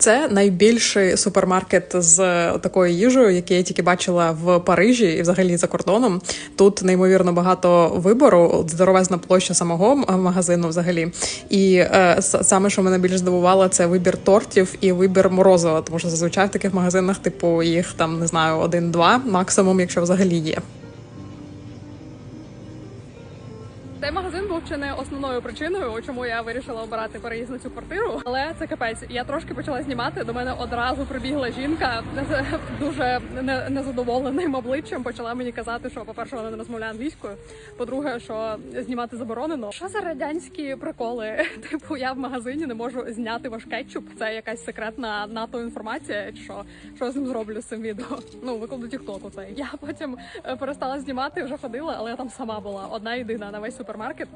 Це найбільший супермаркет з такою їжею, який я тільки бачила в Парижі і взагалі за кордоном. Тут неймовірно багато вибору, здоровезна площа самого магазину взагалі. І е, саме, що мене більш здивувало, це вибір тортів і вибір морозива. Тому що зазвичай в таких магазинах, типу, їх там не знаю, один-два максимум, якщо взагалі є. Цей магазин був чи не основною причиною, чому я вирішила обирати переїзд на цю квартиру. Але це капець. Я трошки почала знімати. До мене одразу прибігла жінка з дуже незадоволеним обличчям. Почала мені казати, що по-перше, вона не розмовляє англійською. По-друге, що знімати заборонено. Що за радянські приколи? Типу, я в магазині не можу зняти ваш кетчуп. Це якась секретна НАТО інформація. Що? Що я з ним зроблю з цим відео? Ну викладу тіктоку цей. Я потім е, перестала знімати, вже ходила, але я там сама була одна єдина на весь супермаркет.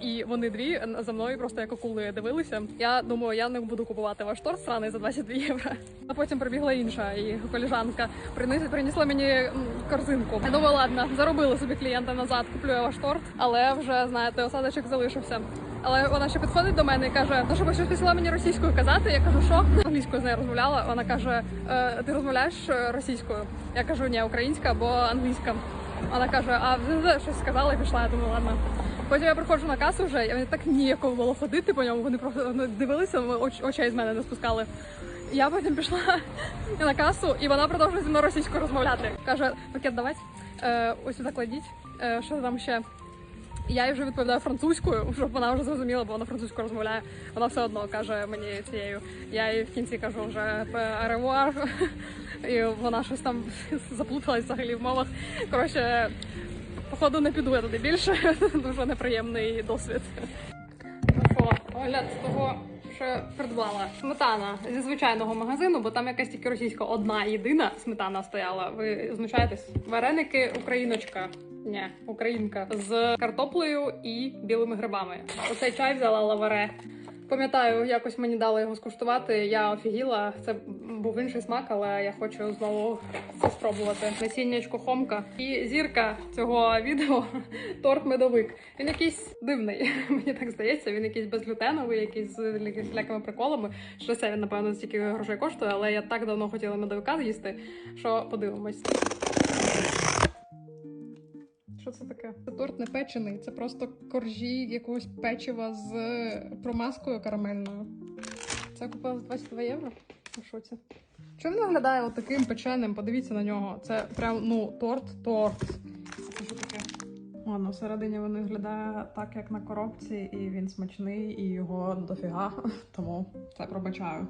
І вони дві за мною просто як акули дивилися. Я думаю, я не буду купувати ваш торт сраний за 22 євро. А потім прибігла інша і коліжанка принес- принесла мені корзинку. Я думаю, ладно, заробила собі клієнта назад, куплю я ваш торт, але вже знаєте, осадочок залишився. Але вона ще підходить до мене і каже: ну щоб щось пішла мені російською казати. Я кажу, що англійською з нею розмовляла. Вона каже: «Е, ти розмовляєш е, російською? Я кажу, ні, українська або англійська. Вона каже, а щось сказала і пішла. Я думаю, ладно. Потім я приходжу на касу вже, і мені так ніяково було ходити по ньому. Вони просто дивилися, оч- очей з мене не спускали. Я потім пішла на касу, і вона продовжує зі мною російською розмовляти. Каже, пакет давайте, е, ось сюди кладіть. Е, що там ще? Я їй вже відповідаю французькою, щоб вона вже зрозуміла, бо вона французькою розмовляє. Вона все одно каже мені цією. Я їй в кінці кажу вже аревуар, і вона щось там заплуталась взагалі в мовах. Коротше, походу не піду я туди більше. Дуже неприємний досвід. Що, огляд того, що я придбала. Сметана зі звичайного магазину, бо там якась тільки російська одна єдина сметана стояла. Ви знущаєтесь? Вареники Україночка. Ні, українка з картоплею і білими грибами. Оцей чай взяла лаваре. Пам'ятаю, якось мені дали його скуштувати. Я офігіла. Це був інший смак, але я хочу знову це спробувати. Насіннячко хомка і зірка цього відео торт медовик. Він якийсь дивний. Мені так здається. Він якийсь безглютеновий, якийсь з всілякими приколами. Що це він напевно стільки грошей коштує, але я так давно хотіла медовика з'їсти, що подивимось. Що це таке? Це торт не печений, це просто коржі якогось печива з промазкою карамельною. Це купила за 22 євро. У шоці. Чому він виглядає от таким печеним? Подивіться на нього. Це прям ну торт, торт. Це що таке? Ладно, всередині він виглядає так, як на коробці, і він смачний, і його дофіга. Тому це пробачаю.